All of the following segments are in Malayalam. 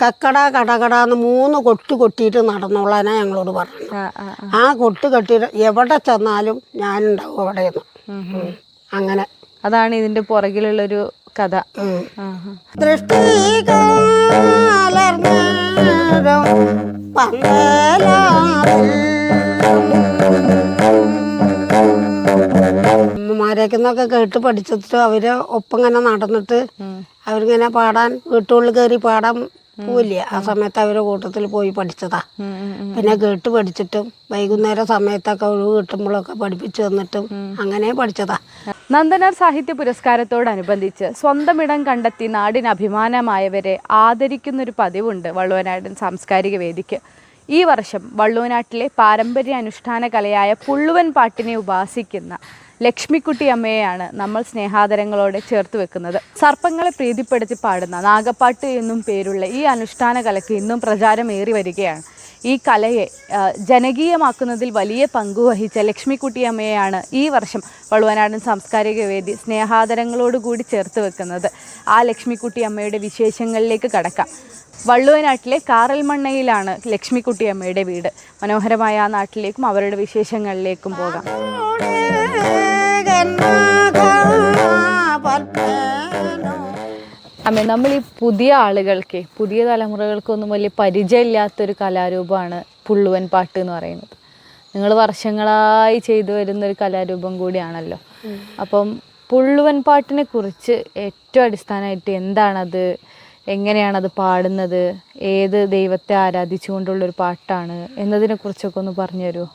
കക്കട കടകട എന്ന് മൂന്ന് കൊട്ട് കൊട്ടിയിട്ട് നടന്നോളാനാ ഞങ്ങളോട് പറഞ്ഞു ആ കൊട്ട് കെട്ടിയിട്ട് എവിടെ ചെന്നാലും ഞാനുണ്ടാവും അവിടെ നിന്ന് അങ്ങനെ. അതാണ് ഇതിന്റെ പുറകിലുള്ളൊരു കഥ. ദൃഷ്ടി അമ്മമാരേക്കെന്നൊക്കെ കേട്ട് പഠിച്ചിട്ട് അവർ ഒപ്പം ഇങ്ങനെ നടന്നിട്ട് അവരിങ്ങനെ പാടാൻ വീട്ടുള്ളിൽ കയറി പാടാൻ പോവില്ല. ആ സമയത്ത് അവരുടെ കൂട്ടത്തിൽ പോയി പഠിച്ചതാ. പിന്നെ കേട്ട് പഠിച്ചിട്ടും വൈകുന്നേര സമയത്തൊക്കെ ഒഴിവ് കിട്ടുമ്പോഴൊക്കെ പഠിപ്പിച്ചു തന്നിട്ടും അങ്ങനെ പഠിച്ചതാ. നന്ദനാർ സാഹിത്യ പുരസ്കാരത്തോടനുബന്ധിച്ച് സ്വന്തം ഇടം കണ്ടെത്തി നാടിന് അഭിമാനമായവരെ ആദരിക്കുന്നൊരു പതിവുണ്ട് വള്ളുവനാടൻ സാംസ്കാരിക വേദിക്ക്. ഈ വർഷം വള്ളുവനാട്ടിലെ പാരമ്പര്യ അനുഷ്ഠാന കലയായ പുള്ളുവൻ പാട്ടിനെ ഉപാസിക്കുന്ന ലക്ഷ്മിക്കുട്ടി അമ്മയെയാണ് നമ്മൾ സ്നേഹാദരങ്ങളോടെ ചേർത്ത് വെക്കുന്നത്. സർപ്പങ്ങളെ പ്രീതിപ്പെടുത്തി പാടുന്ന നാഗപ്പാട്ട് എന്നും പേരുള്ള ഈ അനുഷ്ഠാന കലയ്ക്ക് ഇന്നും പ്രചാരമേറി വരികയാണ്. ഈ കലയെ ജനകീയമാക്കുന്നതിൽ വലിയ പങ്കുവഹിച്ച ലക്ഷ്മിക്കുട്ടി അമ്മയെയാണ് ഈ വർഷം വളുവനാടൻ സാംസ്കാരിക വേദി സ്നേഹാദരങ്ങളോടുകൂടി ചേർത്ത് വെക്കുന്നത്. ആ ലക്ഷ്മിക്കുട്ടി അമ്മയുടെ വിശേഷങ്ങളിലേക്ക് കടക്കാം. വള്ളുവനാട്ടിലെ കാറൽമണ്ണയിലാണ് ലക്ഷ്മിക്കുട്ടി അമ്മയുടെ വീട്. മനോഹരമായ ആ നാട്ടിലേക്കും അവരുടെ വിശേഷങ്ങളിലേക്കും പോകാം. അമ്മ നമ്മൾ ഈ പുതിയ ആളുകൾക്ക് പുതിയ തലമുറകൾക്കൊന്നും വലിയ പരിചയമില്ലാത്തൊരു കലാരൂപമാണ് പുള്ളുവൻ പാട്ട് എന്ന് പറയുന്നത്. നിങ്ങൾ വർഷങ്ങളായി ചെയ്തു വരുന്ന ഒരു കലാരൂപം കൂടിയാണല്ലോ. അപ്പം പുള്ളുവൻ പാട്ടിനെ കുറിച്ച് ഏറ്റവും അടിസ്ഥാനമായിട്ട് എന്താണത്? എങ്ങനെയാണത് പാടുന്നത്? ഏത് ദൈവത്തെ ആരാധിച്ചുകൊണ്ടുള്ളൊരു പാട്ടാണ്? എന്നതിനെ കുറിച്ചൊക്കെ ഒന്ന് പറഞ്ഞു തരുമോ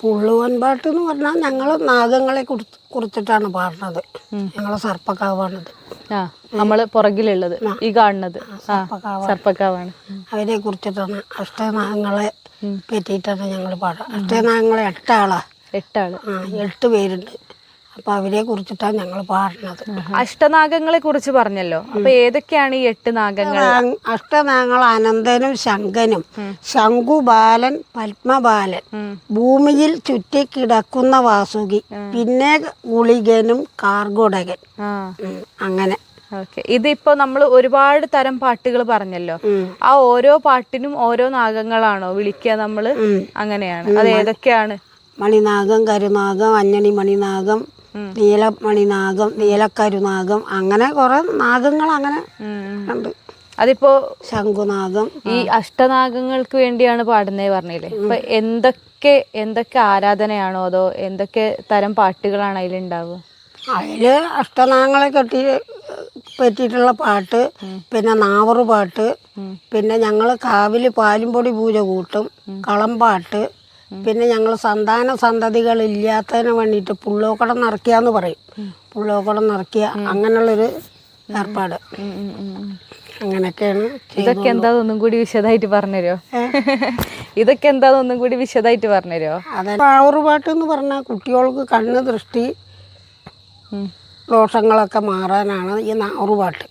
പുള്ളുവൻ പാട്ട് എന്ന് പറഞ്ഞാൽ ഞങ്ങൾ നാഗങ്ങളെ കുറിച്ചിട്ടാണ് പാടുന്നത്. ഞങ്ങൾ സർപ്പക്കാവാണത്. ആ നമ്മൾ പുറകിലുള്ളത് ഈ കാണുന്നത്. സർപ്പക്കാവാണ്. അവരെ കുറിച്ചിട്ടാണ്. അഷ്ടനാഗങ്ങളെ പറ്റിയിട്ടാണ് ഞങ്ങൾ പാടുക. അഷ്ടനാഗങ്ങളെ എട്ടാളാ. എട്ടാൾ. ആ എട്ട് പേരുണ്ട്. അപ്പം അവരെ കുറിച്ചിട്ടാണ് ഞങ്ങൾ പാടുന്നത്. അഷ്ടനാഗങ്ങളെ കുറിച്ച് പറഞ്ഞല്ലോ. അപ്പൊ ഏതൊക്കെയാണ് ഈ എട്ട് നാഗങ്ങൾ? അഷ്ടനാഗങ്ങൾ അനന്തനും ശങ്കനും. ശംഖുബാലൻ പത്മബാലൻ. ഭൂമിയിൽ ചുറ്റിക്കിടക്കുന്ന വാസുകി. പിന്നെ ഗുളികനും കാർഗുടകൻ. അങ്ങനെ. ഇതിപ്പോ നമ്മൾ ഒരുപാട് തരം പാട്ടുകൾ പറഞ്ഞല്ലോ. ആ ഓരോ പാട്ടിനും ഓരോ നാഗങ്ങളാണോ വിളിക്കുക നമ്മൾ? അങ്ങനെയാണ്. അത് ഏതൊക്കെയാണ്? മണിനാഗം കരുനാഗം അഞ്ഞണി മണിനാഗം നീലമണിനാഗം നീലക്കരുനാഗം അങ്ങനെ കുറെ നാഗങ്ങൾ അങ്ങനെ ഉണ്ട്. അതിപ്പോ ശംഖുനാഗം ഈ അഷ്ടനാഗങ്ങൾക്ക് വേണ്ടിയാണ് പാടുന്നത് പറഞ്ഞില്ലേ? അപ്പൊ എന്തൊക്കെ എന്തൊക്കെ ആരാധനയാണോ അതോ എന്തൊക്കെ തരം പാട്ടുകളാണ് അതിലുണ്ടാവുക? അതിൽ അഷ്ടനാഗങ്ങളെ കെട്ടി പറ്റിയിട്ടുള്ള പാട്ട് പിന്നെ നാവറു പാട്ട് പിന്നെ ഞങ്ങൾ കാവിൽ പാലും പൊടി പൂജ കൂട്ടും കളംപാട്ട് പിന്നെ ഞങ്ങൾ സന്താന സന്തതികൾ ഇല്ലാത്തതിന് വേണ്ടിയിട്ട് പുള്ളോക്കടം നിറയ്ക്കാന്ന് പറയും. പുള്ളോക്കടം നിറയ്ക്കുക അങ്ങനെയുള്ളൊരു ഏർപ്പാട്. അങ്ങനെയൊക്കെയാണ് ഇതൊക്കെ എന്താണെന്നൊന്നും കൂടി വിശദമായിട്ട് പറഞ്ഞുതരോ? ഇതൊക്കെ എന്താണെന്നൊന്നും കൂടി വിശദമായിട്ട് പറഞ്ഞുതരോ? അതെ. പാവറുപാട്ട് എന്ന് പറഞ്ഞാൽ കുട്ടികൾക്ക് കണ്ണ് ദൃഷ്ടി ദോഷങ്ങളൊക്കെ മാറാനാണ് ഈ നാറുപാട്ട്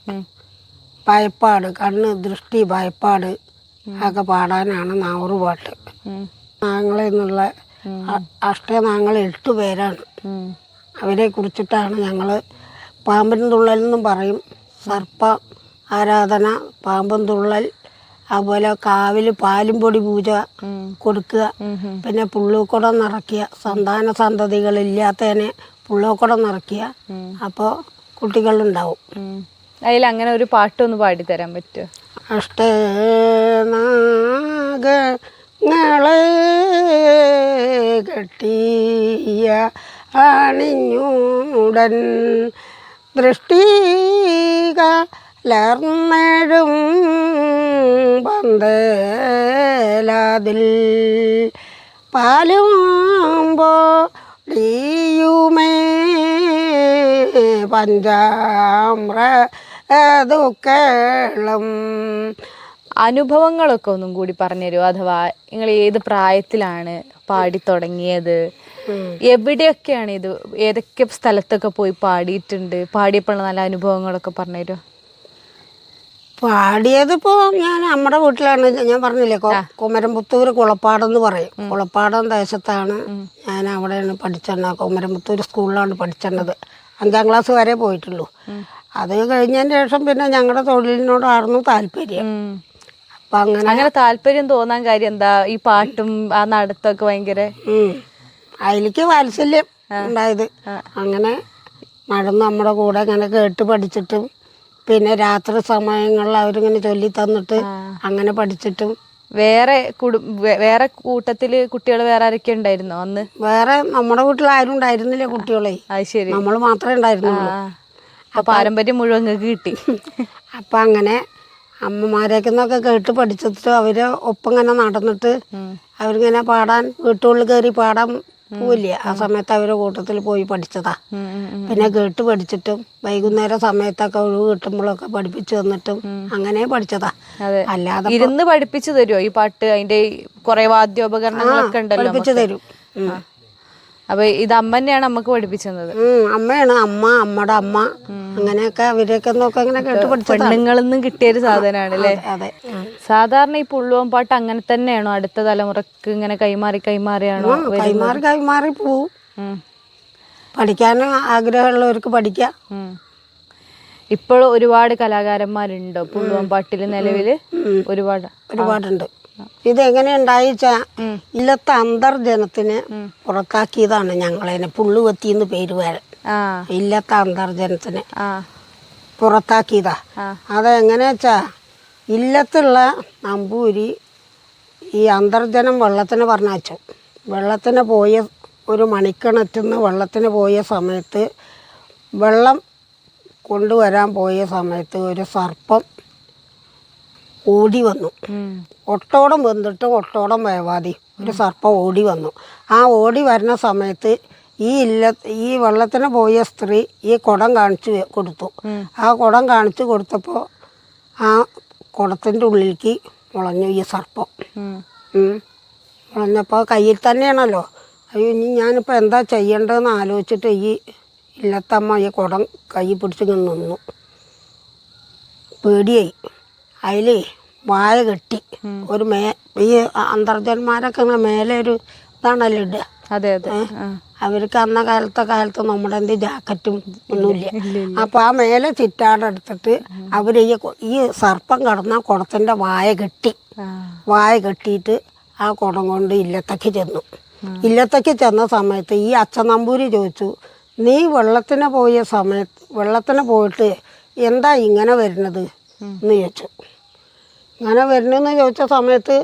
ഭയപ്പാട് കണ്ണ് ദൃഷ്ടി ഭയപ്പാട് ഒക്കെ പാടാനാണ് നാറുപാട്ട് നാങ്ങളെ അഷ്ടേ അഷ്ടനാങ്ങൾ എട്ട് പേരാണ്. അവരെ കുറിച്ചിട്ടാണ് ഞങ്ങൾ പാമ്പൻ തുള്ളൽ എന്നും പറയും. സർപ്പ ആരാധന പാമ്പൻ തുള്ളൽ അതുപോലെ കാവിൽ പാലും പൊടി പൂജ കൊടുക്കുക. പിന്നെ പുള്ളൂക്കുടം നിറയ്ക്കുക. സന്താന സന്തതികളില്ലാത്തതിനെ പുള്ളൂക്കുടം നിറയ്ക്കുക. അപ്പോൾ കുട്ടികളുണ്ടാവും. അതിൽ അങ്ങനെ ഒരു പാട്ടൊന്ന് പാടിത്തരാൻ പറ്റുമോ? അഷ്ടനാഗങ്ങളെ കെട്ടിയ അണിഞ്ഞൂടൻ ദൃഷ്ടികലർന്നഴും പന്തേലാതിൽ പാലും പൊടിയുമേ പഞ്ചാമ്ര ദുഃഖളം അനുഭവങ്ങളൊക്കെ ഒന്നും കൂടി പറഞ്ഞുതരുമോ അഥവാ നിങ്ങൾ ഏത് പ്രായത്തിലാണ് പാടി തുടങ്ങിയത്? എവിടെയൊക്കെയാണ് ഇത്? ഏതൊക്കെ സ്ഥലത്തൊക്കെ പോയി പാടിയിട്ടുണ്ട്? പാടിയപ്പോൾ നല്ല അനുഭവങ്ങളൊക്കെ പറഞ്ഞുതരുമോ പാടിയതിപ്പോൾ ഞാൻ നമ്മുടെ വീട്ടിലാണ്. ഞാൻ പറഞ്ഞില്ലേ കുമരംപുത്തൂർ കുളപ്പാടെന്ന് പറയും. കുളപ്പാടം ദേശത്താണ്. ഞാൻ അവിടെയാണ് പഠിച്ചത് കുമരംപുത്തൂർ സ്കൂളിലാണ് പഠിച്ചത് അഞ്ചാം ക്ലാസ് വരെ പോയിട്ടുള്ളൂ. അത് കഴിഞ്ഞതിന് ശേഷം പിന്നെ ഞങ്ങളുടെ തൊഴിലിനോടായിരുന്നു താല്പര്യം. അപ്പം അങ്ങനെ അങ്ങനെ താല്പര്യം തോന്നാൻ കാര്യം എന്താ? ഈ പാട്ടും ആ നടത്തൊക്കെ ഭയങ്കര. അതിലേക്ക് വാത്സല്യം ഉണ്ടായത്. അങ്ങനെ നടന്ന് നമ്മുടെ കൂടെ ഇങ്ങനെ കേട്ട് പഠിച്ചിട്ടും പിന്നെ രാത്രി സമയങ്ങളിൽ അവരിങ്ങനെ ചൊല്ലി തന്നിട്ട് അങ്ങനെ പഠിച്ചിട്ടും. വേറെ വേറെ കൂട്ടത്തിൽ കുട്ടികൾ വേറെ ആരൊക്കെ ഉണ്ടായിരുന്നോ അന്ന്? വേറെ നമ്മുടെ വീട്ടിൽ ആരും ഉണ്ടായിരുന്നില്ല കുട്ടികളെ. അത് ശരി. നമ്മൾ മാത്രമേ ഉണ്ടായിരുന്നുള്ളൂ. പാരമ്പര്യം മുഴുവൻ കിട്ടി. അപ്പൊ അങ്ങനെ അമ്മമാരേക്ക് നിന്നൊക്കെ കേട്ട് പഠിച്ചിട്ട് അവർ ഒപ്പം ഇങ്ങനെ നടന്നിട്ട് അവരിങ്ങനെ പാടാൻ വീട്ടുള്ളിൽ കയറി പാടാൻ പോവില്ല. ആ സമയത്ത് അവരെ കൂട്ടത്തിൽ പോയി പഠിച്ചതാ. പിന്നെ കേട്ട് പഠിച്ചിട്ടും വൈകുന്നേര സമയത്തൊക്കെ ഒഴിവ് കിട്ടുമ്പോഴൊക്കെ പഠിപ്പിച്ചു തന്നിട്ടും അങ്ങനെ പഠിച്ചതാ. അല്ലാതെ ഇരുന്ന് പഠിപ്പിച്ചു തരുമോ ഈ പാട്ട് അതിന്റെ കുറെ വാദ്യോപകരണങ്ങളൊക്കെ ഉണ്ടല്ലോ പഠിപ്പിച്ചു തരും. അപ്പൊ ഇത് അമ്മ തന്നെയാണ് നമുക്ക് പഠിപ്പിച്ചത് അമ്മയാണ്. അമ്മ അമ്മയുടെ അമ്മ. അങ്ങനെയൊക്കെ അവരെയൊക്കെ നോക്കെ അങ്ങനെ കേട്ട് പെണ്ണുങ്ങളിൽ നിന്നും കിട്ടിയൊരു സാധനമാണ് അല്ലേ അതെ സാധാരണ ഈ പുള്ളുവൻ പാട്ട് അങ്ങനെ തന്നെയാണോ? അടുത്ത തലമുറയ്ക്ക് ഇങ്ങനെ കൈമാറി കൈമാറിയാണോ കൈമാറി കൈമാറി പോവും. പഠിക്കാൻ ആഗ്രഹമുള്ളവർക്ക് പഠിക്കാം. ഇപ്പോഴും ഇപ്പോൾ ഒരുപാട് കലാകാരന്മാരുണ്ടോ പുള്ളുവൻ പാട്ടിൽ നിലവിൽ? ഒരുപാട്. ഒരുപാടുണ്ട്. ഇതെങ്ങനെ ഉണ്ടായിച്ചാ ഇല്ലത്തെ അന്തർജനത്തിന് പുറത്താക്കിയതാണ് ഞങ്ങളതിനെ പുള്ളുവത്തി എന്ന് പേര് വരെ ഇല്ലത്തെ അന്തർജനത്തിന് പുറത്താക്കിയതാ. അതെങ്ങനെ വെച്ചാ ഇല്ലത്തുള്ള നമ്പൂരി ഈ അന്തർജനം വെള്ളത്തിന് പറഞ്ഞാച്ചു വെള്ളത്തിന് പോയ ഒരു മണിക്കണറ്റിന്ന് വെള്ളത്തിന് പോയ സമയത്ത് വെള്ളം കൊണ്ടുവരാൻ പോയ സമയത്ത് ഒരു സർപ്പം ഓടി വന്നു. ഒട്ടോടം വെന്തിട്ട് ഒട്ടോടം വേവാതി ഒരു സർപ്പം ഓടി വന്നു. ആ ഓടി വരുന്ന സമയത്ത് ഈ ഇല്ല ഈ വെള്ളത്തിന് പോയ സ്ത്രീ ഈ കുടം കാണിച്ചു കൊടുത്തു. ആ കുടം കാണിച്ചു കൊടുത്തപ്പോൾ ആ കുടത്തിന്റെ ഉള്ളിലേക്ക് മുളഞ്ഞു ഈ സർപ്പം. മുളഞ്ഞപ്പോൾ കയ്യിൽ തന്നെയാണല്ലോ. അയ്യോ ഇനി ഞാനിപ്പോൾ എന്താ ചെയ്യേണ്ടതെന്ന് ആലോചിച്ചിട്ട് ഈ ഇല്ലത്തമ്മ ഈ കുടം കൈ പിടിച്ചിങ്ങനെ നിന്നു. പേടിയായി. അതിൽ വാഴ കെട്ടി. ഒരു മേ ഈ അന്തർജന്മാരൊക്കെ ഇങ്ങനെ മേലെ ഒരു ഇതാണല്ലോ ഇടുക. അതെ അതെ. അവർക്ക് അന്ന കാലത്തെ കാലത്ത് നമ്മുടെ എന്ത് ജാക്കറ്റും ഒന്നുമില്ല. അപ്പൊ ആ മേലെ ചിറ്റാടെടുത്തിട്ട് അവർ ഈ സർപ്പം കടന്ന കുടത്തിന്റെ വായ കെട്ടി. വായ കെട്ടിയിട്ട് ആ കുടം കൊണ്ട് ഇല്ലത്തേക്ക് ചെന്നു. ഇല്ലത്തേക്ക് ചെന്ന സമയത്ത് ഈ അച്ഛൻ നമ്പൂരി ചോദിച്ചു നീ വെള്ളത്തിന് പോയ സമയത്ത് വെള്ളത്തിന് പോയിട്ട് എന്താ ഇങ്ങനെ വരുന്നത്? എന്ന് ചോദിച്ചു. ഇങ്ങനെ വരണമെന്ന് ചോദിച്ച സമയത്ത്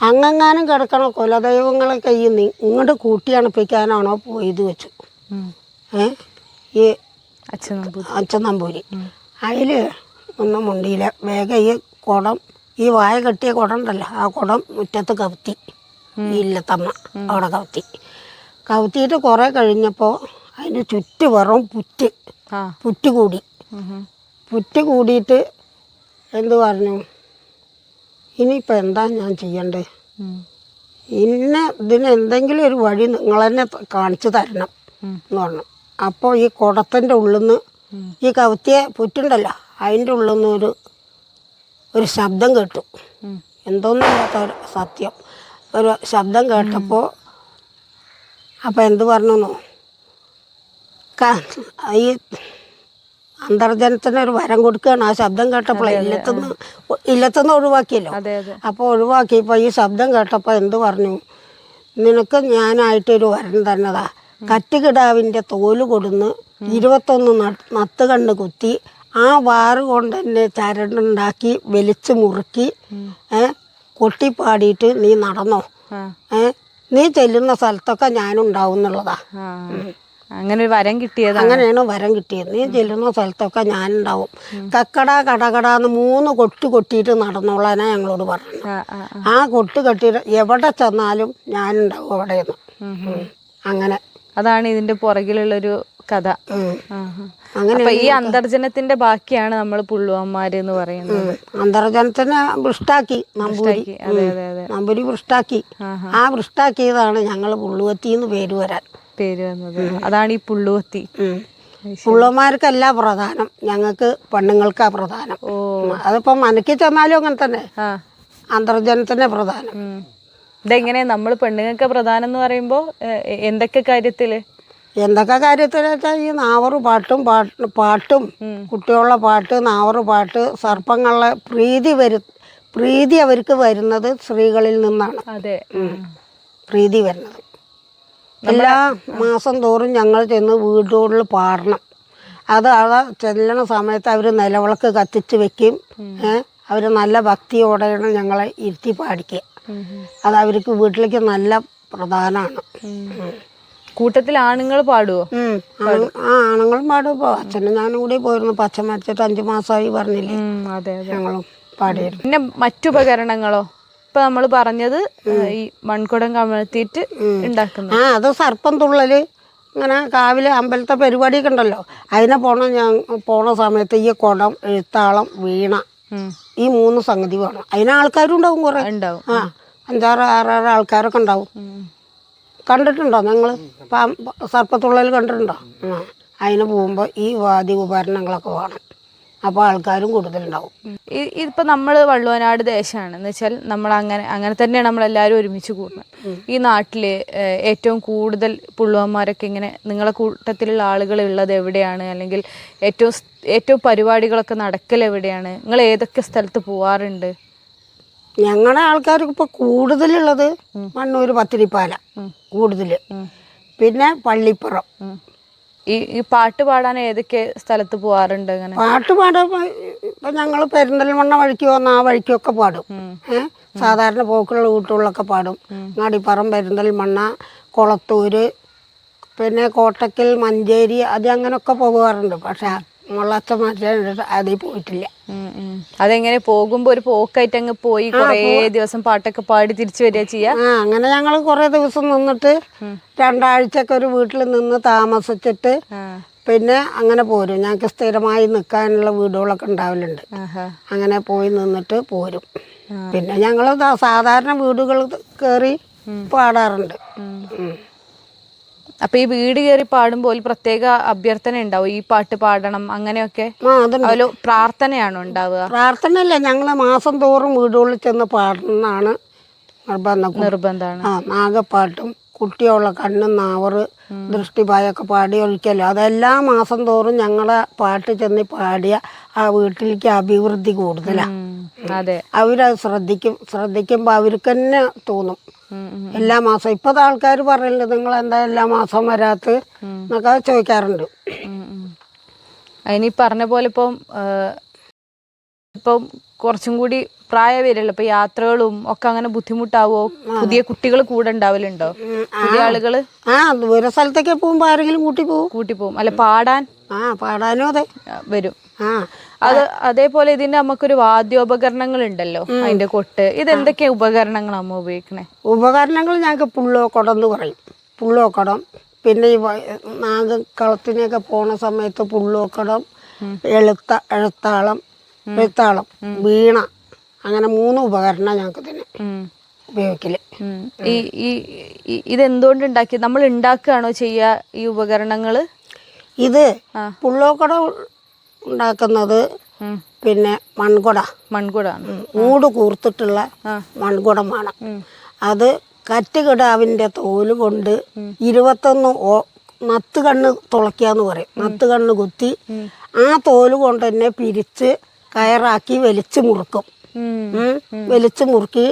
അങ്ങെങ്ങാനും കിടക്കണ? കുലദൈവങ്ങളെ കയ്യിൽ നിന്ന് ഇങ്ങോട്ട് കൂട്ടിയണപ്പിക്കാനാണോ പോയത് വെച്ചു. ഏ? ഈ അച്ഛൻ അച്ഛൻ നമ്പൂരി അതിൽ ഒന്നും മുണ്ടിയില്ല. വേഗം ഈ കുടം ഈ വായ കെട്ടിയ കുടം ഉണ്ടല്ലോ ആ കുടം മുറ്റത്ത് കവുത്തി. ഇല്ലത്തമ്മ അവിടെ കവുത്തി. കവുത്തിയിട്ട് കുറേ കഴിഞ്ഞപ്പോൾ അതിന്റെ ചുറ്റ് വെറും പുറ്റ്. പുറ്റ് കൂടി. പുറ്റ് കൂടിയിട്ട് എന്ത് പറഞ്ഞു? ഇനിയിപ്പോൾ എന്താ ഞാൻ ചെയ്യണ്ടേ. ഇന്ന ഇതിന് എന്തെങ്കിലും ഒരു വഴി നിങ്ങൾ തന്നെ കാണിച്ചു തരണം എന്ന് പറഞ്ഞു. അപ്പോൾ ഈ കുടത്തിന്റെ ഉള്ളിൽ നിന്ന് ഈ കവിത്തിയെ പുറ്റുണ്ടല്ലോ അതിന്റെ ഉള്ളിൽ നിന്ന് ഒരു ഒരു ശബ്ദം കേട്ടു. എന്തോന്നില്ലാത്ത ഒരു സത്യം. ഒരു ശബ്ദം കേട്ടപ്പോൾ അപ്പോൾ എന്ത് പറഞ്ഞു? ഈ അന്തർജനത്തിന് ഒരു വരം കൊടുക്കുകയാണ്. ആ ശബ്ദം കേട്ടപ്പോൾ ഇല്ലത്തുനിന്ന് ഇല്ലത്തുനിന്ന് ഒഴിവാക്കിയല്ലോ. അപ്പോൾ ഒഴിവാക്കിയപ്പോൾ ഈ ശബ്ദം കേട്ടപ്പോൾ എന്ത് പറഞ്ഞു? നിനക്ക് ഞാനായിട്ടൊരു വരം തന്നതാ. കറ്റുകിടാവിന്റെ തോൽ കൊടുന്ന് ഇരുപത്തൊന്ന് നത്ത് കണ്ണ് കുത്തി ആ വാറ് കൊണ്ട് തന്നെ ചരടുണ്ടാക്കി വലിച്ച് മുറുക്കി ഏ കൊട്ടിപ്പാടിയിട്ട് നീ നടന്നോ? ഏഹ് നീ ചെല്ലുന്ന സ്ഥലത്തൊക്കെ ഞാനുണ്ടാവും എന്നുള്ളതാ. അങ്ങനെ ഒരു വരം കിട്ടിയതാണ്. അങ്ങനെയാണ് വരം കിട്ടിയത്. നീ ചെല്ലുന്ന സ്ഥലത്തൊക്കെ ഞാനുണ്ടാവും. കക്കട കടകട എന്ന് മൂന്ന് കൊട്ടി കൊട്ടിയിട്ട് നടന്നോളാനാ ഞങ്ങളോട് പറഞ്ഞു ആ കൊട്ട് കെട്ടിയിട്ട് എവിടെ ചെന്നാലും ഞാനുണ്ടാവും അവിടെയെന്ന് ഉം, ഉം. അങ്ങനെ. അതാണ് ഇതിന്റെ പുറകിലുള്ളൊരു കഥ. അങ്ങനെ ഈ അന്തർജനത്തിന്റെ ബാക്കിയാണ് നമ്മൾ പുള്ളുവന്മാര് എന്ന് പറയുന്നത്. അന്തർജനത്തിനെ വൃഷ്ടാക്കി നമ്പൂരി. നമ്പൂരി വൃഷ്ടാക്കി ആ വൃഷ്ടാക്കിയതാണ് ഞങ്ങൾ പുള്ളുവത്തി എന്ന് പേര് വരാൻ. പേര് വന്നത്. അതാണ് ഈ പുള്ളുവത്തി. പുള്ളമാർക്കല്ല പ്രധാനം. ഞങ്ങൾക്ക് പെണ്ണുങ്ങൾക്കാ പ്രധാനം. അതിപ്പോ മനക്കി ചെന്നാലും അങ്ങനെ തന്നെ. അന്തർജനത്തിന്റെ പ്രധാനം. ഇതെങ്ങനെ നമ്മൾ പെണ്ണുങ്ങൾക്ക് പ്രധാനം എന്ന് പറയുമ്പോ എന്തൊക്കെ കാര്യത്തിൽ? എന്തൊക്കെ കാര്യത്തിൽ വെച്ചാൽ ഈ നാവറ് പാട്ടും പാട്ട് പാട്ടും കുട്ടികളുടെ പാട്ട് നാവറ് പാട്ട് സർപ്പങ്ങളെ പ്രീതി വരു പ്രീതി അവർക്ക് വരുന്നത് സ്ത്രീകളിൽ നിന്നാണ്. അതെ. പ്രീതി വരുന്നത്. എല്ലാ മാസം തോറും ഞങ്ങൾ ചെന്ന് വീടുകളിൽ പാടണം. അത് അവിടെ ചെല്ലണ സമയത്ത് അവർ നിലവിളക്ക് കത്തിച്ച് വെക്കും. അവർ നല്ല ഭക്തിയോടെയാണ് ഞങ്ങളെ ഇരുത്തി പാടിക്കുക. അത് അവർക്ക് വീട്ടിലേക്ക് നല്ല പ്രധാനമാണ്. കൂട്ടത്തിൽ ആണുങ്ങൾ പാടുവോ? ആ ആണുങ്ങളും പാടും. ഇപ്പോൾ അച്ഛനും ഞാനും കൂടി പോയിരുന്നു. പച്ച മരിച്ചിട്ട് അഞ്ചു മാസമായി പറഞ്ഞില്ലേ? ഞങ്ങളും പാടിയിരുന്നു. പിന്നെ മറ്റുപകരണങ്ങളോ ഇപ്പൊ നമ്മൾ പറഞ്ഞത് ഈ മൺകുടം കമഴ്ത്തിയിട്ട് ഉണ്ടാക്കുന്നത്. ആ അത് സർപ്പം തുള്ളൽ ഇങ്ങനെ കാവിലെ അമ്പലത്തെ പരിപാടിയൊക്കെ ഉണ്ടല്ലോ. അതിനെ പോണ ഞാൻ പോണ സമയത്ത് ഈ കുടം എഴുത്താളം വീണ ഈ മൂന്ന് സംഗതി വേണം. അതിന് ആൾക്കാരും ഉണ്ടാവും കുറെ. ഉണ്ടാവും. ആ അഞ്ചാറ് ആറാറ് ആൾക്കാരൊക്കെ ഉണ്ടാവും. കണ്ടിട്ടുണ്ടോ നിങ്ങൾ സർപ്പത്തുള്ളൽ കണ്ടിട്ടുണ്ടോ? ആ അതിന് പോകുമ്പോൾ ഈ വാദ്യ ഉപകരണങ്ങളൊക്കെ വേണം. അപ്പോൾ ആൾക്കാരും കൂടുതലുണ്ടാവും. ഇതിപ്പോ നമ്മൾ വള്ളുവനാട് ദേശമാണ് എന്ന് വെച്ചാൽ നമ്മൾ അങ്ങനെ അങ്ങനെ തന്നെയാണ് നമ്മൾ നമ്മളെല്ലാവരും ഒരുമിച്ച് കൂടുന്നത്. ഈ നാട്ടിൽ ഏറ്റവും കൂടുതൽ പുള്ളുവന്മാരൊക്കെ ഇങ്ങനെ നിങ്ങളെ കൂട്ടത്തിലുള്ള ആളുകൾ ഉള്ളത് എവിടെയാണ്? അല്ലെങ്കിൽ ഏറ്റവും ഏറ്റവും പരിപാടികളൊക്കെ നടക്കൽ എവിടെയാണ്? നിങ്ങൾ ഏതൊക്കെ സ്ഥലത്ത് പോവാറുണ്ട്? ഞങ്ങളുടെ ആൾക്കാർക്ക് ഇപ്പോൾ കൂടുതലുള്ളത് മണ്ണൂർ പത്തിരിപ്പാല. കൂടുതൽ പിന്നെ പള്ളിപ്പുറം. ഈ ഈ പാട്ട് പാടാൻ ഏതൊക്കെ സ്ഥലത്ത് പോവാറുണ്ട് അങ്ങനെ? പാട്ട് പാടാൻ ഇപ്പൊ ഞങ്ങൾ പെരിന്തൽമണ്ണ വഴിക്ക് വന്ന ആ വഴിക്കൊക്കെ പാടും. ഏഹ് സാധാരണ പോക്കുള്ള വീട്ടുകളിലൊക്കെ പാടും. നടിപ്പറം പെരിന്തൽമണ്ണ കൊളത്തൂര് പിന്നെ കോട്ടക്കൽ മഞ്ചേരി അത് അങ്ങനെയൊക്കെ പോകാറുണ്ട്. പക്ഷെ മുള്ളച്ച മാറ്റാൻ അതിൽ പോയിട്ടില്ല. അതെങ്ങനെ പോകുമ്പോ ഒരു പോക്കായിട്ട് അങ്ങ് പോയി കുറേ ദിവസം പാട്ടൊക്കെ പാടി തിരിച്ചു വരിക ചെയ്യാ? ആ അങ്ങനെ ഞങ്ങൾ കുറേ ദിവസം നിന്നിട്ട് രണ്ടാഴ്ചയൊക്കെ ഒരു വീട്ടിൽ നിന്ന് താമസിച്ചിട്ട് പിന്നെ അങ്ങനെ പോരും. ഞങ്ങൾക്ക് സ്ഥിരമായി നിൽക്കാനുള്ള വീടുകളൊക്കെ ഉണ്ടാവലുണ്ട്. അങ്ങനെ പോയി നിന്നിട്ട് പോരും. പിന്നെ ഞങ്ങൾ സാധാരണ വീടുകൾ കയറി പാടാറുണ്ട്. അപ്പൊ ഈ വീട് കയറി പാടുമ്പോൾ ഒരു പ്രത്യേക അഭ്യർത്ഥന ഉണ്ടാവും. ഈ പാട്ട് പാടണം അങ്ങനെയൊക്കെ പ്രാർത്ഥനയാണോ ഉണ്ടാവുക? പ്രാർത്ഥന അല്ല ഞങ്ങൾ മാസം തോറും വീടുകളിൽ ചെന്ന് പാടണമെന്നാണ് നിർബന്ധം. നിർബന്ധമാണ്. ആ നാഗപ്പാട്ടും കുട്ടിയുള്ള കണ്ണും നാവറ് ദൃഷ്ടിപായൊക്കെ പാടി ഒഴിക്കല്ലോ. അതെല്ലാ മാസം തോറും ഞങ്ങളെ പാട്ട് ചെന്ന് പാടിയ ആ വീട്ടിലേക്ക് അഭിവൃദ്ധി കൂടുതലാണ് അതെ. അവരത് ശ്രദ്ധിക്കും ശ്രദ്ധിക്കുമ്പോൾ അവർക്ക് തന്നെ തോന്നും. എല്ലാ മാസം ഇപ്പോഴത്തെ ആൾക്കാർ പറയുന്നുണ്ട് നിങ്ങൾ എന്താ എല്ലാ മാസം വരാത്ത എന്നൊക്കെ ചോദിക്കാറുണ്ട്. അതിനീ ഉം. അതിന് ഈ പറഞ്ഞ പോലെ ഇപ്പം ഇപ്പം കുറച്ചും കൂടി പ്രായ വരില്ല ഇപ്പൊ യാത്രകളും ഒക്കെ അങ്ങനെ ബുദ്ധിമുട്ടാവോ? പുതിയ കുട്ടികൾ കൂടെ ഉണ്ടാവലുണ്ടോ? പുതിയ ആളുകൾ? ആ ദൂര സ്ഥലത്തൊക്കെ പോകുമ്പോ ആരെങ്കിലും കൂട്ടി പോകും കൂട്ടി പോകും അല്ല പാടാൻ? ആ പാടാനും അതെ. വരും. ആ. അത് അതേപോലെ ഇതിന്റെ നമുക്കൊരു വാദ്യോപകരണങ്ങൾ ഉണ്ടല്ലോ അതിന്റെ കൊട്ട്. ഇത് എന്തൊക്കെയാ ഉപകരണങ്ങൾ അമ്മ ഉപയോഗിക്കണേ? ഉപകരണങ്ങൾ ഞങ്ങൾക്ക് പുള്ളോക്കടം എന്ന് പറയും. പുള്ളോക്കടം പിന്നെ ഈ നാഗക്കളത്തിനൊക്കെ പോണ സമയത്ത് പുള്ളോക്കടം എഴുത്ത എഴുത്താളം എഴുത്താളം വീണ അങ്ങനെ മൂന്ന് ഉപകരണം ഞങ്ങൾക്ക് തന്നെ. ഉപയോഗിക്കൽ. ഈ ഈ ഇത് ഇതെന്തുകൊണ്ട് ഉണ്ടാക്കി നമ്മൾ ഉണ്ടാക്കുകയാണോ ചെയ്യുക ഈ ഉപകരണങ്ങൾ ഇത് പുള്ളോക്കുടം ഉണ്ടാക്കുന്നത് പിന്നെ മൺകുട. മൺകുട. ഊട് മൂട് കൂർത്തിട്ടുള്ള മൺകുടമാണ്. അത് കറ്റുകിടാവിന്റെ തോൽ കൊണ്ട് ഇരുപത്തൊന്ന് ഓ- നത്ത് കണ്ണ് തുളയ്ക്കാന്ന് പറയും. നത്ത് കണ്ണ് കുത്തി ആ തോൽ കൊണ്ട് തന്നെ പിരിച്ച് കയറാക്കി വലിച്ചു മുറുക്കും. വലിച്ചു മുറുക്കി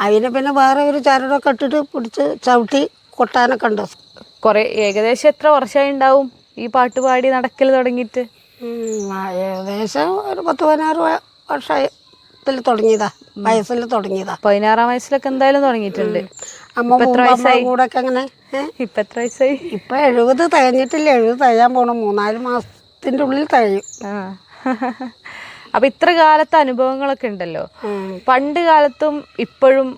അതിനെ പിന്നെ വേറെ ഒരു ചരടൊക്കെ ഇട്ടിട്ട് പിടിച്ച് ചവിട്ടി കൊട്ടാനൊക്കെ ഉണ്ട്? കൊറേ ഏകദേശം എത്ര വർഷമായി ഉണ്ടാവും ഈ പാട്ട് പാടി നടക്കൽ തുടങ്ങിയിട്ട്? ഏകദേശം ഒരു പത്ത് പതിനാറ് വർഷത്തിൽ തുടങ്ങിയതാ. വയസ്സിൽ തുടങ്ങിയതാ. പതിനാറാം വയസ്സിലൊക്കെ എന്തായാലും തുടങ്ങിയിട്ടുണ്ട്. അമ്മ കൂടെ ഒക്കെ അങ്ങനെ? ഇപ്പൊ എത്ര വയസ്സായി? ഇപ്പൊ എഴുപത് തികഞ്ഞിട്ടില്ല. എഴുപത് തികയാൻ പോണം. മൂന്നാൽ മാസത്തിന്റെ ഉള്ളിൽ തികയും. അപ്പൊ ഇത്ര കാലത്തെ അനുഭവങ്ങളൊക്കെ ഉണ്ടല്ലോ. പണ്ട് കാലത്തും ഇപ്പോഴും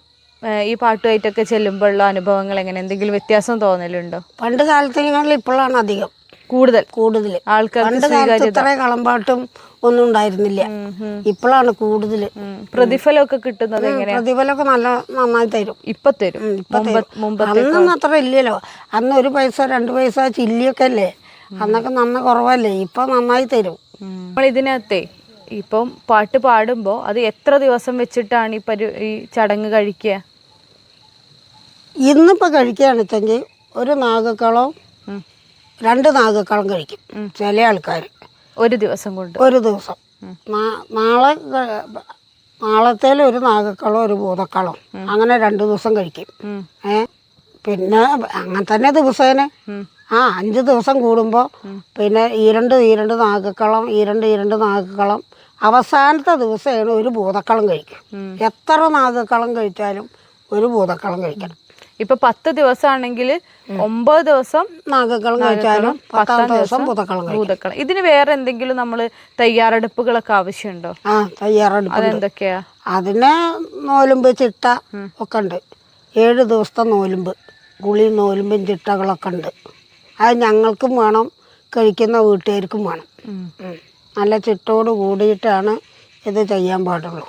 ഈ പാട്ടുമായിട്ടൊക്കെ ചെല്ലുമ്പോഴുള്ള അനുഭവങ്ങൾ എങ്ങനെ? എന്തെങ്കിലും വ്യത്യാസം തോന്നലുണ്ടോ? പണ്ട് കാലത്തേക്കാളും ഇപ്പോഴാണ് അധികം. കൂടുതൽ. കൂടുതൽ. പണ്ട് കാലത്ത് ഇത്ര കളമ്പാട്ടും ഒന്നും ഉണ്ടായിരുന്നില്ല. ഇപ്പോഴാണ് കൂടുതൽ. പ്രതിഫലമൊക്കെ കിട്ടുന്നത് എങ്ങനെ പ്രതിഫലമൊക്കെ നല്ല നന്നായി തരും. ഇപ്പൊ തരും. അന്നൊന്നും അത്ര ഇല്ലല്ലോ. അന്ന് ഒരു പൈസ രണ്ട് പൈസ ചില്ലിയൊക്കെ അല്ലേ അന്നൊക്കെ നന്ന കുറവല്ലേ? ഇപ്പൊ നന്നായി തരും. നമ്മൾ ഇതിനകത്തെ ഇപ്പം പാട്ട് പാടുമ്പോൾ അത് എത്ര ദിവസം വെച്ചിട്ടാണ് ഈ പരി ഈ ചടങ്ങ് കഴിക്കുക? ഇന്നിപ്പോ കഴിക്കുകയാണെച്ചെങ്കിൽ ഒരു നാഗക്കളം ഉം. രണ്ട് നാഗക്കളം കഴിക്കും ചില ആൾക്കാർ ഒരു ദിവസം കൊണ്ട്. ഒരു ദിവസം. നാളെ നാളത്തേൽ ഒരു നാഗക്കളം ഒരു ഭൂതക്കളം. അങ്ങനെ രണ്ട് ദിവസം കഴിക്കും. ഏഹ് ഏ? പിന്നെ അങ്ങനെ തന്നെ ദിവസേന. ആ അഞ്ച് ദിവസം കൂടുമ്പോൾ പിന്നെ ഈരണ്ട് ഈരണ്ട് നാഗക്കളം ഈരണ്ട് ഈരണ്ട് നാഗക്കളം. അവസാനത്തെ ദിവസമാണ് ഒരു ഭൂതക്കളം കഴിക്കും. എത്ര നാഗക്കളം കഴിച്ചാലും ഒരു ഭൂതക്കളം കഴിക്കണം. ഇപ്പൊ പത്ത് ദിവസമാണെങ്കിൽ ഒമ്പത് ദിവസം നാഗക്കളം കഴിച്ചാലും പത്താം ദിവസം ഭൂതക്കളം ഇതിന് വേറെ എന്തെങ്കിലും നമ്മൾ തയ്യാറെടുപ്പുകളൊക്കെ ആവശ്യമുണ്ടോ? ആ തയ്യാറെടുപ്പ് അതെന്തൊക്കെയാ? അതിന് നോലുമ്പ് ചിട്ട ഒക്കെ ഉണ്ട്. ഏഴ് ദിവസത്തെ നോലുമ്പ് ഗുളി നോലുമ്പും ചിട്ടകളൊക്കെ ഉണ്ട്. അത് ഞങ്ങൾക്കും വേണം കഴിക്കുന്ന വീട്ടുകാർക്കും വേണം. നല്ല ചിട്ടോട് കൂടിയിട്ടാണ് ഇത് ചെയ്യാൻ പാടുള്ളൂ.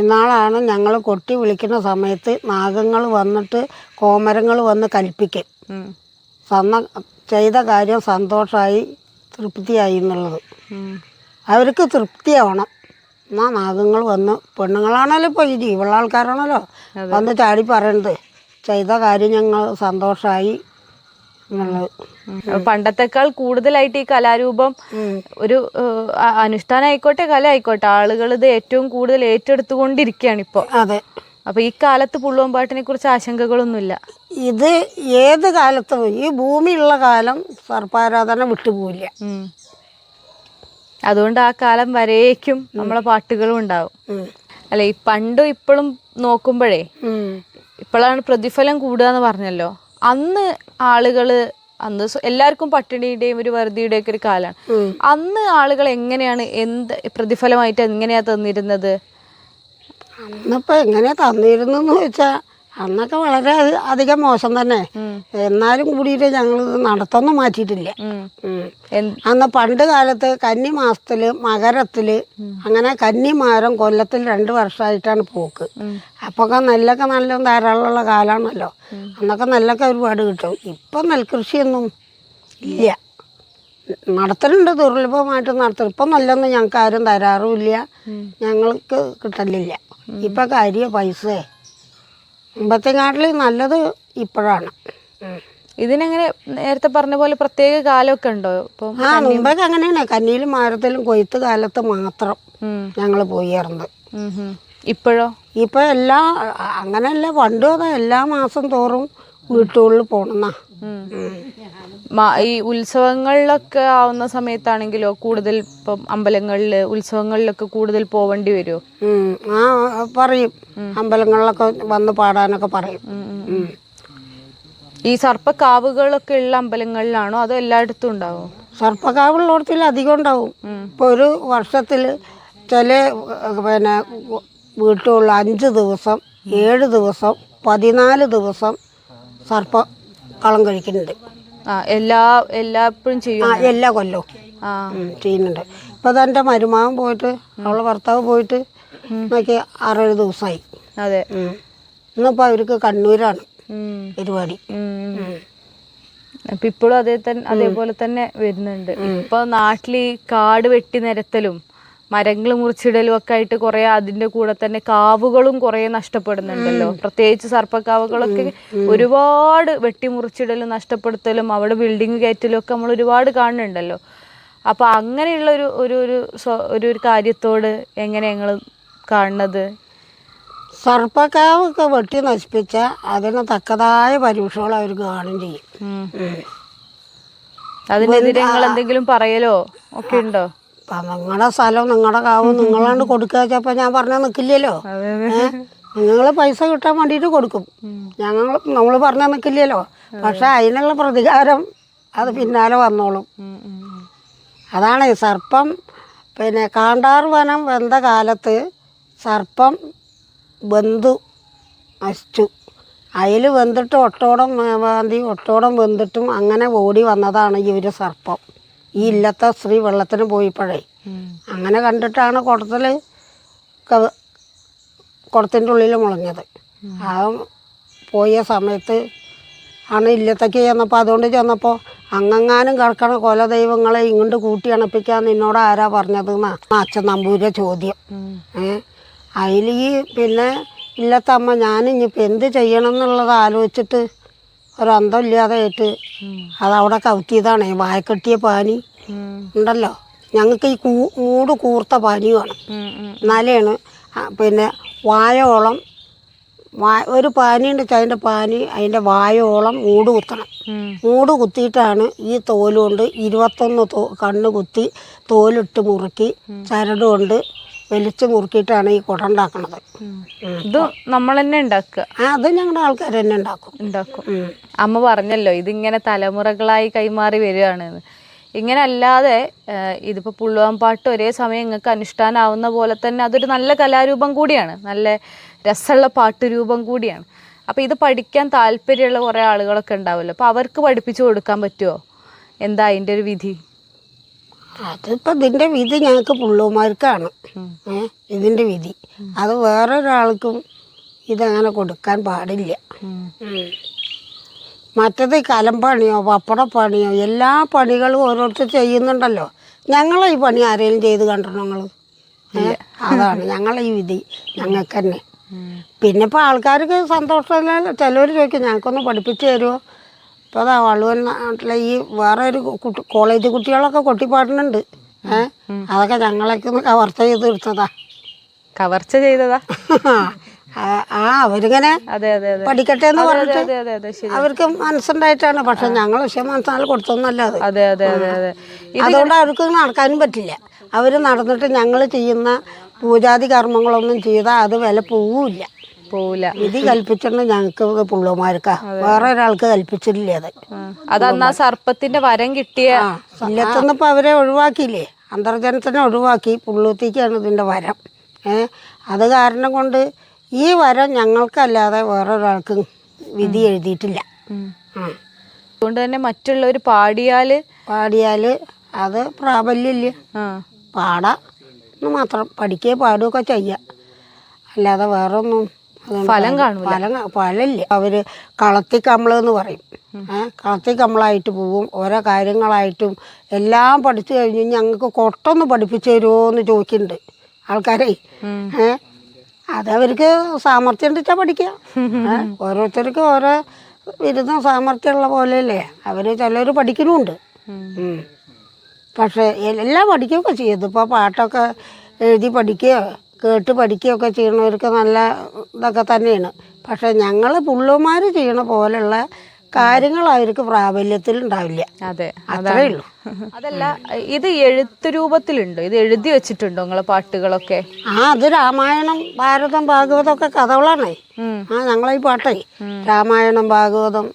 ഇന്നാളാണ് ഞങ്ങൾ കൊട്ടി വിളിക്കുന്ന സമയത്ത് നാഗങ്ങൾ വന്നിട്ട് കോമരങ്ങൾ വന്ന് കൽപ്പിക്കും. സന്ന ചെയ്ത കാര്യം സന്തോഷമായി തൃപ്തിയായി എന്നുള്ളത്. അവർക്ക് തൃപ്തിയാവണം. എന്നാൽ നാഗങ്ങൾ വന്ന് പെണ്ണുങ്ങളാണല്ലോ ഇപ്പോൾ ഈ ജീവുള്ള ആൾക്കാരാണല്ലോ വന്ന് ചാടി പറയണത്. ചെയ്ത കാര്യം ഞങ്ങൾ സന്തോഷമായി പണ്ടത്തെക്കാൾ കൂടുതലായിട്ട് ഈ കലാരൂപം ഒരു അനുഷ്ഠാനം ആയിക്കോട്ടെ കല ആയിക്കോട്ടെ ആളുകൾ ഇത് ഏറ്റവും കൂടുതൽ ഏറ്റെടുത്തുകൊണ്ടിരിക്കുകയാണ് ഇപ്പോൾ അതെ. അപ്പൊ ഈ കാലത്ത് പുള്ളുവമ്പാട്ടിനെ കുറിച്ച് ആശങ്കകളൊന്നുമില്ല. ഇത് ഏത് കാലത്തും ഈ ഭൂമിയുള്ള കാലം സർപ്പാരാധന വിട്ടുപോയില്ല. അതുകൊണ്ട് ആ കാലം വരേക്കും നമ്മളെ പാട്ടുകളും ഉണ്ടാവും. അല്ലെ ഈ പണ്ടും ഇപ്പോഴും നോക്കുമ്പോഴേ. ഇപ്പോഴാണ് പ്രതിഫലം കൂടുക എന്ന് പറഞ്ഞല്ലോ. അന്ന് ആളുകൾ അന്ന് എല്ലാവർക്കും പട്ടിണിയുടെയും ഒരു വറുതിയുടെയും ഒക്കെ ഒരു കാലമാണ്. അന്ന് ആളുകൾ എങ്ങനെയാണ് എന്ത് പ്രതിഫലമായിട്ട് എങ്ങനെയാ തന്നിരുന്നത്? അന്നിപ്പോൾ എങ്ങനെ തന്നിരുന്നു വെച്ചാ അന്നൊക്കെ വളരെ അധികം മോശം തന്നെ. എന്നാലും കൂടിയിട്ട് ഞങ്ങൾ നടത്തൊന്നും മാറ്റിയിട്ടില്ല. അന്ന് പണ്ട് കാലത്ത് കന്നി മാസത്തിൽ മകരത്തിൽ അങ്ങനെ കന്നി മാരം കൊല്ലത്തിൽ രണ്ട് വർഷമായിട്ടാണ് പോക്ക്. അപ്പൊക്കെ നെല്ലൊക്കെ നല്ല ധാരാളമുള്ള കാലാണല്ലോ. അന്നൊക്കെ നെല്ലൊക്കെ ഒരുപാട് കിട്ടും. ഇപ്പൊ നെൽകൃഷിയൊന്നും ഇല്ല. നടത്തലുണ്ട് ദുർലഭമായിട്ട് നടത്തൽ ഇപ്പം നല്ലൊന്നും ഞങ്ങൾക്ക് ആരും തരാറുമില്ല ഞങ്ങൾക്ക് കിട്ടലില്ല. ഇപ്പം കാര്യ പൈസ. മുമ്പത്തെങ്ങാട്ടിൽ നല്ലത് ഇപ്പോഴാണ്. ഇതിനെങ്ങനെ നേരത്തെ പറഞ്ഞ പോലെ പ്രത്യേക കാലമൊക്കെ ഉണ്ടോ? ഇപ്പം ആ മുമ്പൊക്കെ അങ്ങനെയാണ്. കന്നിയിലും മാരത്തിലും കൊയ്ത്ത് കാലത്ത് മാത്രം ഞങ്ങൾ ഞങ്ങൾ പോയിരുന്നത്. ഇപ്പോഴോ? ഇപ്പൊ എല്ലാ അങ്ങനെയല്ല പണ്ടും അതാ എല്ലാ മാസം തോറും വീട്ടുകളിൽ പോകണമെന്നാ ഉം. ഈ ഉത്സവങ്ങളിലൊക്കെ ആവുന്ന സമയത്താണെങ്കിലോ കൂടുതൽ ഇപ്പം അമ്പലങ്ങളിൽ ഉത്സവങ്ങളിലൊക്കെ കൂടുതൽ പോവേണ്ടി വരുമോ ആ പറയും. അമ്പലങ്ങളിലൊക്കെ വന്ന് പാടാനൊക്കെ പറയും. ഈ സർപ്പക്കാവുകളൊക്കെ ഉള്ള അമ്പലങ്ങളിലാണോ അതോ എല്ലായിടത്തും ഉണ്ടാവോ? സർപ്പക്കാവുള്ളിടത്തിൽ അധികം ഉണ്ടാവും. ഇപ്പൊ ഒരു വർഷത്തിൽ ചില പിന്നെ വീട്ടുകളിൽ അഞ്ച് ദിവസം ഏഴ് ദിവസം പതിനാല് ദിവസം സർപ്പ കളം കഴിക്കുന്നുണ്ട്. ആ എല്ലാ എല്ലാപ്പോഴും ചെയ്യും ആ എല്ലാ കൊല്ലവും ആ. ഉം, ചെയ്യുന്നുണ്ട്. ഇപ്പം അതെന്റെ മരുമാവൻ പോയിട്ട് അവളെ ഭർത്താവ് പോയിട്ട് നോക്കി ആറേഴ് ദിവസമായി അതെ. ഉം. ഇന്നിപ്പോൾ അവർക്ക് കണ്ണൂരാണ് ഉം. പരിപാടി. ഉം. ഉം. അപ്പൊ ഇപ്പോഴും അതേ തന്നെ അതേപോലെ തന്നെ വരുന്നുണ്ട്. ഇപ്പൊ നാട്ടിൽ ഈ കാട് വെട്ടി നിരത്തലും മരങ്ങൾ മുറിച്ചിടലും ഒക്കെ ആയിട്ട് കുറെ അതിന്റെ കൂടെ തന്നെ കാവുകളും കുറെ നഷ്ടപ്പെടുന്നുണ്ടല്ലോ. പ്രത്യേകിച്ച് സർപ്പക്കാവുകളൊക്കെ ഒരുപാട് വെട്ടിമുറിച്ചിടലും നഷ്ടപ്പെടുത്തലും അവിടെ ബിൽഡിംഗ് കയറ്റലും ഒക്കെ നമ്മൾ ഒരുപാട് കാണുന്നുണ്ടല്ലോ. അപ്പൊ അങ്ങനെയുള്ള ഒരു ഒരു ഒരു ഒരു ഒരു കാര്യത്തോട് എങ്ങനെ ഞങ്ങൾ കാണുന്നത്? സർപ്പക്കാവൊക്കെ വെട്ടി നശിപ്പിച്ച അതിന് തക്കതായ പരീക്ഷകൾ അവർ കാണും ചെയ്യും. അതിനെതിരെ നിങ്ങൾ എന്തെങ്കിലും പറയലോ? ഒക്കെ ഉണ്ടോ? അപ്പം നിങ്ങളുടെ സ്ഥലം നിങ്ങളുടെ കാവും നിങ്ങളാണ്ട് കൊടുക്കുക വെച്ചപ്പോൾ ഞാൻ പറഞ്ഞാൽ നിൽക്കില്ലല്ലോ നിങ്ങൾ പൈസ കിട്ടാൻ വേണ്ടിയിട്ട് കൊടുക്കും. ഞങ്ങൾ നമ്മൾ പറഞ്ഞാൽ നിൽക്കില്ലല്ലോ പക്ഷെ അതിനുള്ള പ്രതികാരം അത് പിന്നാലെ വന്നോളും. അതാണ് സർപ്പം പിന്നെ കാണ്ടാർ വനം വെന്ത കാലത്ത് സർപ്പം വെന്തു നശിച്ചു. അതിൽ വെന്തിട്ട് ഒട്ടോടം വാന്തി ഒട്ടോടം വെന്തിട്ടും അങ്ങനെ ഓടി വന്നതാണ് ഈ ഒരു സർപ്പം. ഈ ഇല്ലത്തെ സ്ത്രീ വെള്ളത്തിന് പോയിപ്പോഴേ. അങ്ങനെ കണ്ടിട്ടാണ് കുടത്തിൽ കുടത്തിന്റെ ഉള്ളിൽ മുളഞ്ഞത്. ആ പോയ സമയത്ത് ആണ് ഇല്ലത്തേക്ക് ചെന്നപ്പോൾ അതുകൊണ്ട് ചെന്നപ്പോൾ അങ്ങങ്ങാനും കിടക്കണ കൊല ദൈവങ്ങളെ ഇങ്ങോട്ട് കൂട്ടി അണപ്പിക്കാൻ നിന്നോട് ആരാ പറഞ്ഞത് എന്നാ അച്ഛൻ നമ്പൂരെ ചോദ്യം. ഏഹ് അതിൽ ഈ പിന്നെ ഇല്ലത്തമ്മ ഞാൻ ഇനിയിപ്പോൾ എന്ത് ചെയ്യണം എന്നുള്ളത് ആലോചിച്ചിട്ട് ഒരു അന്തമില്ലാതെ ആയിട്ട് അതവിടെ കവുത്തിയതാണ് വായക്കെട്ടിയ പാനി ഉണ്ടല്ലോ. ഞങ്ങൾക്ക് ഈ കൂ മൂട് കൂർത്ത പാനി വേണം. എന്നാലാണ് പിന്നെ വായോളം വാ ഒരു പാനിയുണ്ട് അതിന്റെ പാനി അതിന്റെ വായോളം മൂട് കുത്തണം. മൂട് കുത്തിയിട്ടാണ് ഈ തോലുകൊണ്ട് ഇരുപത്തൊന്ന് തോ കണ്ണ് കുത്തി തോലിട്ട് മുറുക്കി ചരട് കൊണ്ട് വലിച്ച് മുറുക്കിയിട്ടാണ് ഈ കുട ഉണ്ടാക്കണത്. ഇത് നമ്മൾ തന്നെ ഉണ്ടാക്കുക? ആ അത് ഞങ്ങളുടെ ആൾക്കാർ തന്നെ ഉണ്ടാക്കും. ഉണ്ടാക്കും അമ്മ പറഞ്ഞല്ലോ ഇതിങ്ങനെ തലമുറകളായി കൈമാറി വരികയാണെന്ന്. ഇങ്ങനെ അല്ലാതെ ഇതിപ്പോൾ ഇതിപ്പോ പുള്ളുവാൻ പാട്ട് ഒരേ സമയം നിങ്ങൾക്ക് അനുഷ്ഠാനാവുന്ന പോലെ തന്നെ അതൊരു നല്ല കലാരൂപം കൂടിയാണ്. നല്ല രസമുള്ള പാട്ട് രൂപം കൂടിയാണ്. അപ്പോൾ ഇത് പഠിക്കാൻ താല്പര്യമുള്ള കുറേ ആളുകളൊക്കെ ഉണ്ടാവുമല്ലോ അപ്പോൾ അവർക്ക് പഠിപ്പിച്ചു കൊടുക്കാൻ പറ്റുമോ എന്താ അതിന്റെ ഒരു വിധി? അതിപ്പോൾ ഇതിന്റെ വിധി ഞങ്ങൾക്ക് പുള്ളുമാർക്കാണ്. ഇതിന്റെ ഇതിന്റെ വിധി. അത് വേറൊരാൾക്കും ഇതങ്ങനെ കൊടുക്കാൻ പാടില്ല. മറ്റത് കലമ്പണിയോ പപ്പടപ്പണിയോ എല്ലാ പണികളും ഓരോരുത്തർ ചെയ്യുന്നുണ്ടല്ലോ. ഞങ്ങളെ ഈ പണി ആരെങ്കിലും ചെയ്ത് കണ്ടോ നിങ്ങൾ അതാണ് ഞങ്ങളെ ഈ വിധി. ഞങ്ങൾക്ക് തന്നെ പിന്നെ ഇപ്പോൾ ആൾക്കാർക്ക് സന്തോഷമില്ല? ചിലവർ ചോദിക്കും ഞങ്ങൾക്കൊന്ന് പഠിപ്പിച്ചു തരുമോ ഇപ്പോൾ അതാ വള്ളുവൻ നാട്ടിലെ ഈ വേറെ ഒരു കുട്ടി കോളേജ് കുട്ടികളൊക്കെ കൊട്ടിപ്പാടുന്നുണ്ട്. ഏ? അതൊക്കെ ഞങ്ങളൊക്കെ ഒന്ന് കവർച്ച ചെയ്ത് എടുത്തതാ. കവർച്ച ചെയ്തതാ? ആ അവരിങ്ങനെ പഠിക്കട്ടെ എന്ന് പറഞ്ഞിട്ട് അവർക്ക് മനസ്സുണ്ടായിട്ടാണ്. പക്ഷെ ഞങ്ങൾ പക്ഷേ മനസ്സാൽ കൊടുത്തൊന്നല്ല അതെ. അതുകൊണ്ട് അവർക്ക് നടക്കാനും പറ്റില്ല. അവർ നടന്നിട്ട് ഞങ്ങൾ ചെയ്യുന്ന പൂജാതി കർമ്മങ്ങളൊന്നും ചെയ്താൽ അത് വില പോവില്ല പോവില്ല വിധി കൽപ്പിച്ചിട്ടുണ്ട് ഞങ്ങൾക്ക് പുള്ളുമാർക്കാ. വേറെ ഒരാൾക്ക് കൽപ്പിച്ചിട്ടില്ല അത്. ആ. സർപ്പത്തിന്റെ വരം കിട്ടിയ ആ അവരെ ഒഴിവാക്കിയില്ലേ? അന്തർജനത്തിനെ ഒഴിവാക്കി പുള്ളൂത്തിക്കാണ് ഇതിന്റെ വരം. ഏ അത് കാരണം കൊണ്ട് ഈ വരം ഞങ്ങൾക്കല്ലാതെ വേറൊരാൾക്കും വിധി എഴുതിയിട്ടില്ല. ആ. അതുകൊണ്ട് തന്നെ മറ്റുള്ളവർ പാടിയാൽ പാടിയാൽ അത് പ്രാബല്യമില്ല ആ. പാടാം. എന്ന് മാത്രം പഠിക്കുകയോ പാടുകയൊക്കെ ചെയ്യാം. അല്ലാതെ വേറെ ഒന്നും അതുകൊണ്ട് ഫലം കാണില്ല ഫലം ഫലമില്ല. അവർ കളത്തി കമ്മളെന്ന് പറയും കളത്തി കമ്മളായിട്ട് പോവും. ഓരോ കാര്യങ്ങളായിട്ടും എല്ലാം പഠിച്ചു കഴിഞ്ഞ് ഞങ്ങൾക്ക് കൊട്ടൊന്ന് പഠിപ്പിച്ചു തരുമോ എന്ന് ചോദിക്കുന്നുണ്ട് ആൾക്കാരെ ഏഹ് അതവർക്ക് സാമർഥ്യം ഉണ്ടെച്ചാൽ പഠിക്കാം. ഓരോരുത്തർക്കും ഓരോ ബിരുദം സാമർഥ്യമുള്ള പോലെയല്ലേ. അവർ ചിലർ പഠിക്കണമുണ്ട് പക്ഷേ എല്ലാം പഠിക്കുകയൊക്കെ ചെയ്തു ഇതിപ്പോൾ പാട്ടൊക്കെ എഴുതി പഠിക്കുകയോ കേട്ട് പഠിക്കുകയൊക്കെ ചെയ്യണവർക്ക് നല്ല ഇതൊക്കെ തന്നെയാണ്. പക്ഷേ ഞങ്ങൾ പുള്ളുമാർ ചെയ്യണ പോലെയുള്ള കാര്യങ്ങൾ അവർക്ക് പ്രാബല്യത്തിൽ ഉണ്ടാവില്ല. അതെ അത്രേ ഉള്ളൂ. അതല്ല ഇത് എഴുത്ത് രൂപത്തിലുണ്ടോ? ഇത് എഴുതി വെച്ചിട്ടുണ്ടോ നിങ്ങളെ പാട്ടുകളൊക്കെ? ആ അത് രാമായണം ഭാരതം ഭാഗവതം ഒക്കെ കഥകളാണേ. ആ ഞങ്ങളെ ഈ പാട്ടേ രാമായണം ഭാഗവതം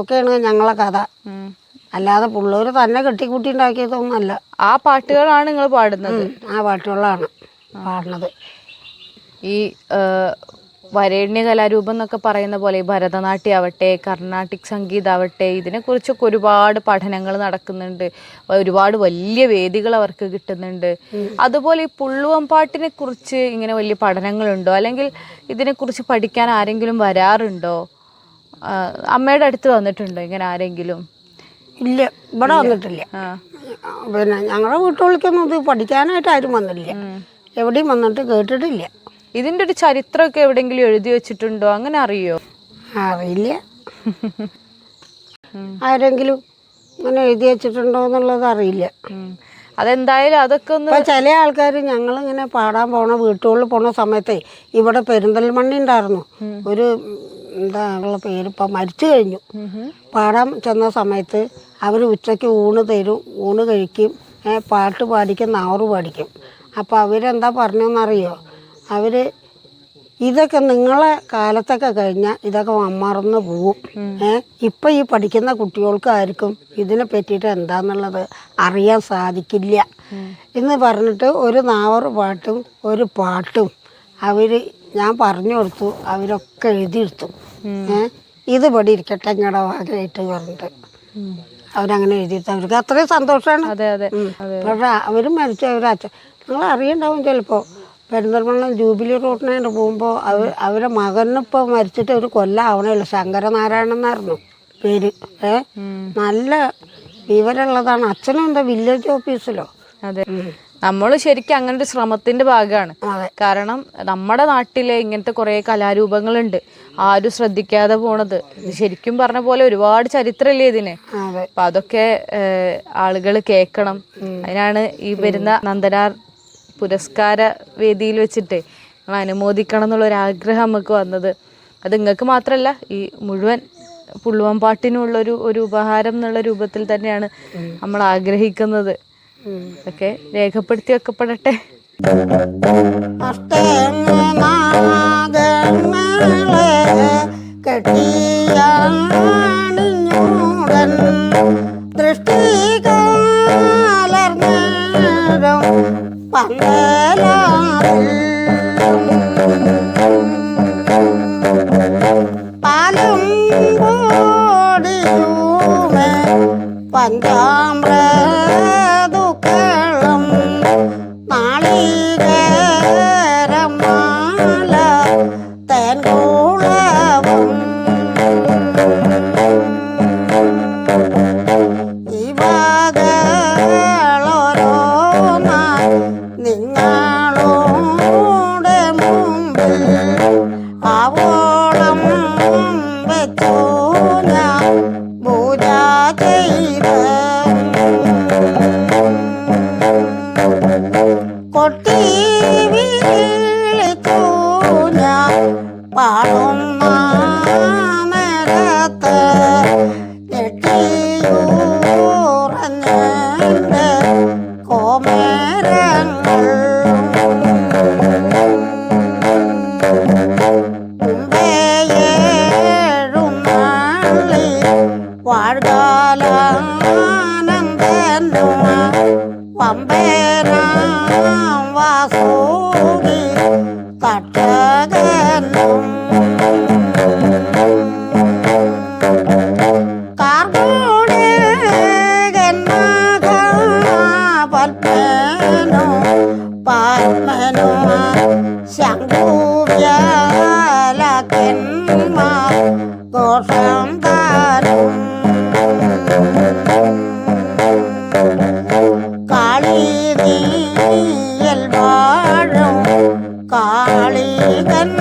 ഒക്കെയാണ് ഞങ്ങളെ കഥ. അല്ലാതെ പുള്ളൂർ തന്നെ കെട്ടിക്കൂട്ടി ഉണ്ടാക്കിയതൊന്നുമല്ല. ആ പാട്ടുകളാണ് നിങ്ങൾ പാടുന്നത്? ആ പാട്ടുകളാണ്. പാടുന്നത്. ഈ വരേണ്യ കലാരൂപം എന്നൊക്കെ പറയുന്ന പോലെ ഈ ഭരതനാട്യം ആവട്ടെ കർണാട്ടിക് സംഗീതമാവട്ടെ ഇതിനെക്കുറിച്ചൊക്കെ ഒരുപാട് പഠനങ്ങൾ നടക്കുന്നുണ്ട്. ഒരുപാട് വലിയ വേദികൾ അവർക്ക് കിട്ടുന്നുണ്ട്. അതുപോലെ ഈ പുള്ളുവമ്പാട്ടിനെ കുറിച്ച് ഇങ്ങനെ വലിയ പഠനങ്ങളുണ്ടോ? അല്ലെങ്കിൽ ഇതിനെക്കുറിച്ച് പഠിക്കാൻ ആരെങ്കിലും വരാറുണ്ടോ? അമ്മയുടെ അടുത്ത് വന്നിട്ടുണ്ടോ ഇങ്ങനെ ആരെങ്കിലും? ഇല്ല ഇവിടെ വന്നിട്ടില്ല. പിന്നെ ഞങ്ങളുടെ വീട്ടുകളിലേക്കൊന്നും ഇത് പഠിക്കാനായിട്ട് ആരും വന്നിട്ടില്ല എവിടെയും വന്നിട്ട് കേട്ടിട്ടില്ല. ഇതിന്റെ ഒരു ചരിത്രമൊക്കെ എവിടെയെങ്കിലും എഴുതി വെച്ചിട്ടുണ്ടോ? അങ്ങനെ അറിയോ? അറിയില്ല. ആരെങ്കിലും അങ്ങനെ എഴുതി വെച്ചിട്ടുണ്ടോ എന്നുള്ളത് അറിയില്ല. അതെന്തായാലും അതൊക്കെ ഒന്ന് ഇപ്പം ചില ആൾക്കാർ ഞങ്ങളിങ്ങനെ പാടാൻ പോണ വീട്ടുകളിൽ പോണ സമയത്തെ ഇവിടെ പെരിന്തൽമണ്ണി ഉണ്ടായിരുന്നു. ഒരു എന്താ ഉള്ള പേര് ഇപ്പം മരിച്ചു കഴിഞ്ഞു. പാടാൻ ചെന്ന സമയത്ത് അവർ ഉച്ചയ്ക്ക് ഊണ് തരും ഊണ് കഴിക്കും പാട്ട് പാടിക്കും നാറ് പാടിക്കും. അപ്പോൾ അവരെന്താ പറഞ്ഞതെന്നറിയോ അവർ ഇതൊക്കെ നിങ്ങളെ കാലത്തൊക്കെ കഴിഞ്ഞാൽ ഇതൊക്കെ മറന്നു പോവും. ഏഹ് ഇപ്പം ഈ പഠിക്കുന്ന കുട്ടികൾക്ക് ആർക്കും ഇതിനെ പറ്റിയിട്ട് എന്താന്നുള്ളത് അറിയാൻ സാധിക്കില്ല. എന്ന് പറഞ്ഞിട്ട് ഒരു നാവറ് പാട്ടും ഒരു പാട്ടും അവർ ഞാൻ പറഞ്ഞു കൊടുത്തു അവരൊക്കെ എഴുതിയെടുത്തു. ഏഹ് ഇത് പടി ഇരിക്കട്ടെ ഞങ്ങളുടെ ഭാഗമായിട്ട് പറഞ്ഞിട്ട്. അവരങ്ങനെ എഴുതിയിട്ട് അവർക്ക് അത്രയും സന്തോഷമാണ് പക്ഷേ അവരും മരിച്ചു അവരച്ഛൻ നിങ്ങൾ അറിയണ്ടാവും ചിലപ്പോൾ പെരിന്തൽമണ്ണ ജൂബിലി റോഡിനായിട്ട് പോകുമ്പോൾ അവർ അവരെ മകനിപ്പോൾ മരിച്ചിട്ട് ഒരു ഉള്ളൂ ശങ്കരനാരായണൻ എന്നായിരുന്നു പേര്. ഏ? നല്ല വിവരമുള്ളതാണ്. അച്ഛനും എന്താ വില്ലേജ് ഓഫീസിലോ അതെ. നമ്മൾ ശരിക്കും അങ്ങനെ ഒരു ശ്രമത്തിന്റെ ഭാഗമാണ്. കാരണം നമ്മുടെ നാട്ടിലെ ഇങ്ങനത്തെ കുറേ കലാരൂപങ്ങളുണ്ട്. ആരും ശ്രദ്ധിക്കാതെ പോണത്. ശരിക്കും പറഞ്ഞ പോലെ ഒരുപാട് ചരിത്രമല്ലേ ഇതിന്? അപ്പൊ അതൊക്കെ ആളുകൾ കേൾക്കണം അതിനാണ് ഈ വരുന്ന നന്ദനാർ പുരസ്കാര വേദിയിൽ വെച്ചിട്ട് അനുമോദിക്കണം എന്നുള്ള ഒരു ആഗ്രഹം നമുക്ക് വന്നത്. അത് നിങ്ങൾക്ക് മാത്രമല്ല ഈ മുഴുവൻ പുള്ളുവൻ പാട്ടിനുള്ളൊരു ഒരു ഉപഹാരം എന്നുള്ള രൂപത്തിൽ തന്നെയാണ് നമ്മൾ ആഗ്രഹിക്കുന്നത്. ഒക്കെ രേഖപ്പെടുത്തി വെക്കപ്പെടട്ടെ. കെട്ടിയ ദൃഷ്ടി പാലും காளி தன்